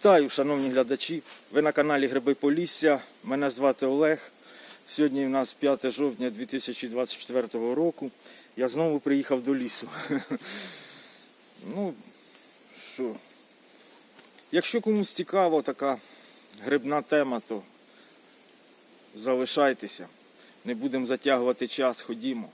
Вітаю, шановні глядачі. Ви на каналі Гриби Полісся. Мене звати Олег. Сьогодні у нас 5 жовтня 2024 року. Я знову приїхав до лісу. Ну, що? Якщо комусь цікава така грибна тема, то залишайтеся. Не будемо затягувати час, ходімо.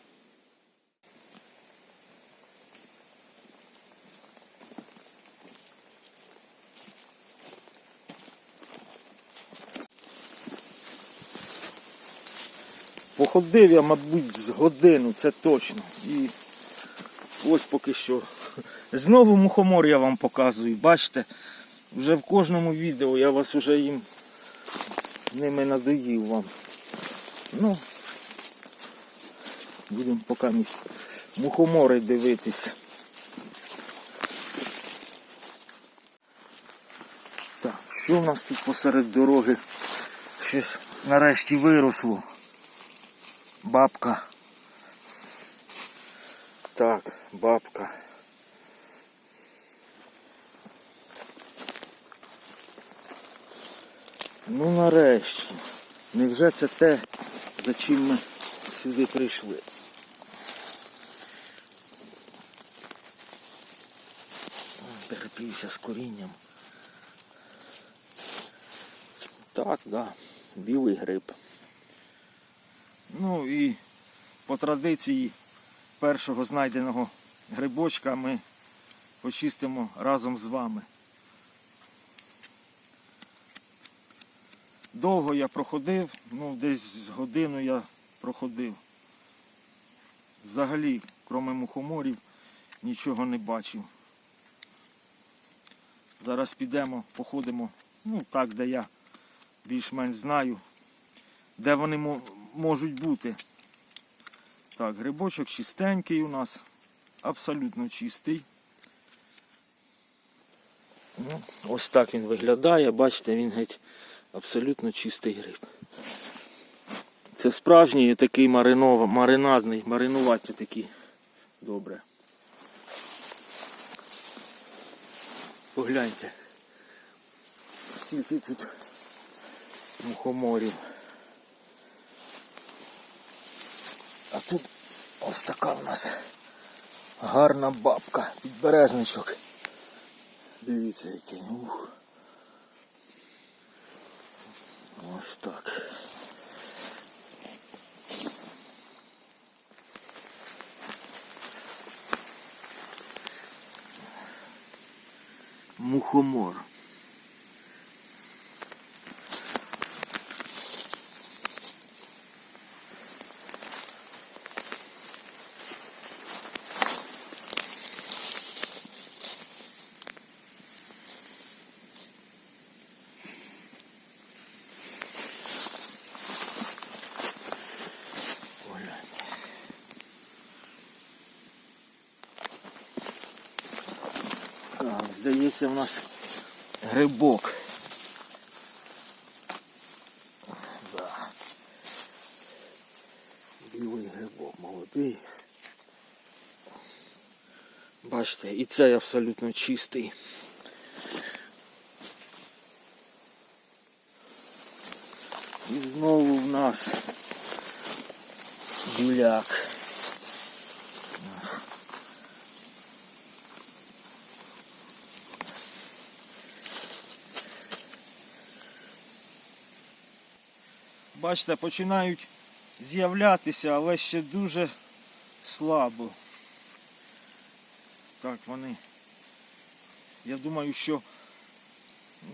Походив я, мабуть, з годину, це точно. І ось поки що. Знову мухомор я вам показую. Бачите, вже в кожному відео я вас уже їм ними надоїв вам. Ну, будемо поки мухомори дивитися. Так, що в нас тут посеред дороги? Щось нарешті виросло. Бабка. Так, бабка. Ну нарешті. Невже це те, за чим ми сюди прийшли? Переплівся з корінням. Так, да, білий гриб. Ну і по традиції першого знайденого грибочка ми почистимо разом з вами. Довго я проходив, ну десь годину я проходив. Взагалі, крім мухоморів, нічого не бачив. Зараз підемо, походимо, ну так, де я більш-менш знаю, де вони можуть бути. Так, грибочок чистенький у нас, абсолютно чистий. Ну, ось так він виглядає, бачите, він геть абсолютно чистий гриб. Це справжній такий маринов, маринадний, маринувати такий. Добре. Погляньте. Скільки тут мухоморів. А тут ось така у нас гарна бабка, підберезничок. Дивіться який. Ух. Ось так. Мухомор. Погляньте. Так, здається, у нас грибок. Да. Білий грибок, молодий. Бачите, і цей абсолютно чистий. І знову в нас Гуляк. Бачите, починають з'являтися, але ще дуже слабо. Так, вони. Я думаю, що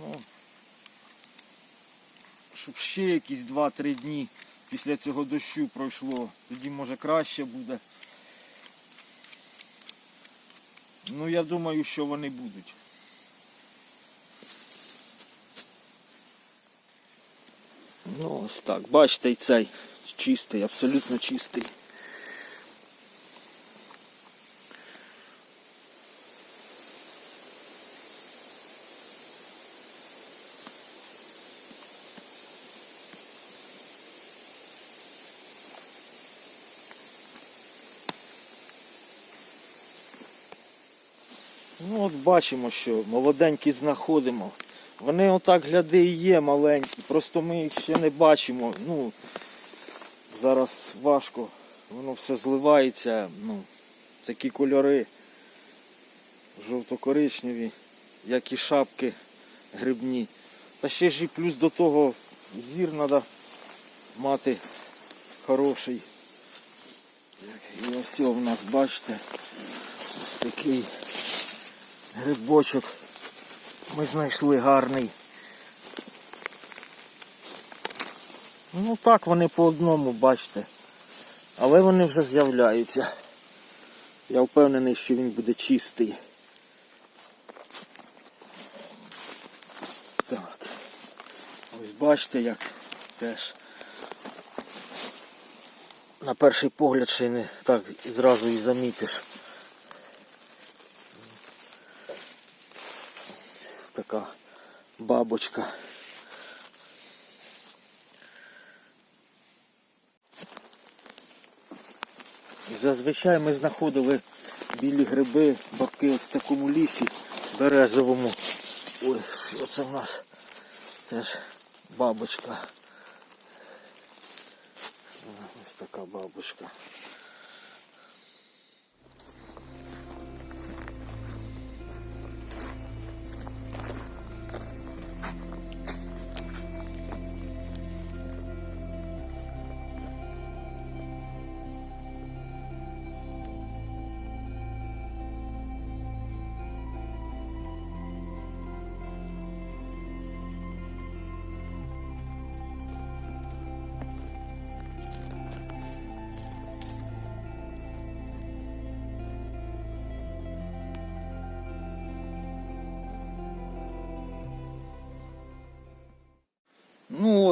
ну, щоб ще якісь 2-3 дні після цього дощу пройшло, тоді може краще буде. Ну, я думаю, що вони будуть. Ну, ось так. Бачите, цей чистий, абсолютно чистий. Ну от бачимо, що молоденькі знаходимо. Вони отак гляди і є маленькі, просто ми їх ще не бачимо. Ну, зараз важко, воно все зливається, ну, такі кольори жовто-коричневі, як і шапки грибні. Та ще ж і плюс до того зір треба мати хороший. І ось у нас, бачите, ось такий грибочок. Ми знайшли гарний. Ну так вони по одному, бачите. Але вони вже з'являються. Я впевнений, що він буде чистий. Так. Ось бачите, як теж на перший погляд ще не так зразу і замітиш. Така бабочка. Зазвичай ми знаходили білі гриби, бабки ось в такому лісі березовому. Ой, що це в нас? Теж бабочка. Ось така бабушка.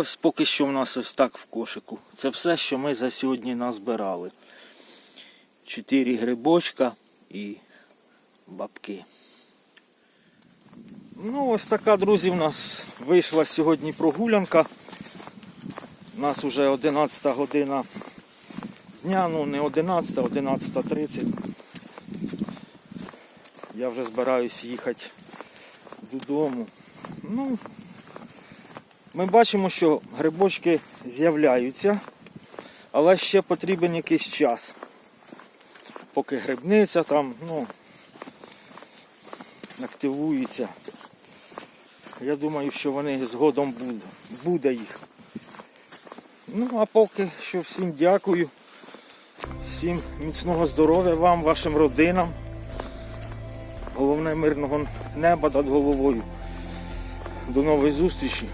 Ось поки що в нас ось так в кошику. Це все, що ми за сьогодні назбирали. Чотири грибочка і бабки. Ну ось така, друзі, в нас вийшла сьогодні прогулянка. У нас вже 11 година дня, ну не 11, 11.30. Я вже збираюсь їхати додому. Ну, ми бачимо, що грибочки з'являються, але ще потрібен якийсь час. Поки грибниця там, ну, активується. Я думаю, що вони згодом буде, буде їх. Ну, а поки що всім дякую. Всім міцного здоров'я вам, вашим родинам. Головне мирного неба над головою. До нової зустрічі.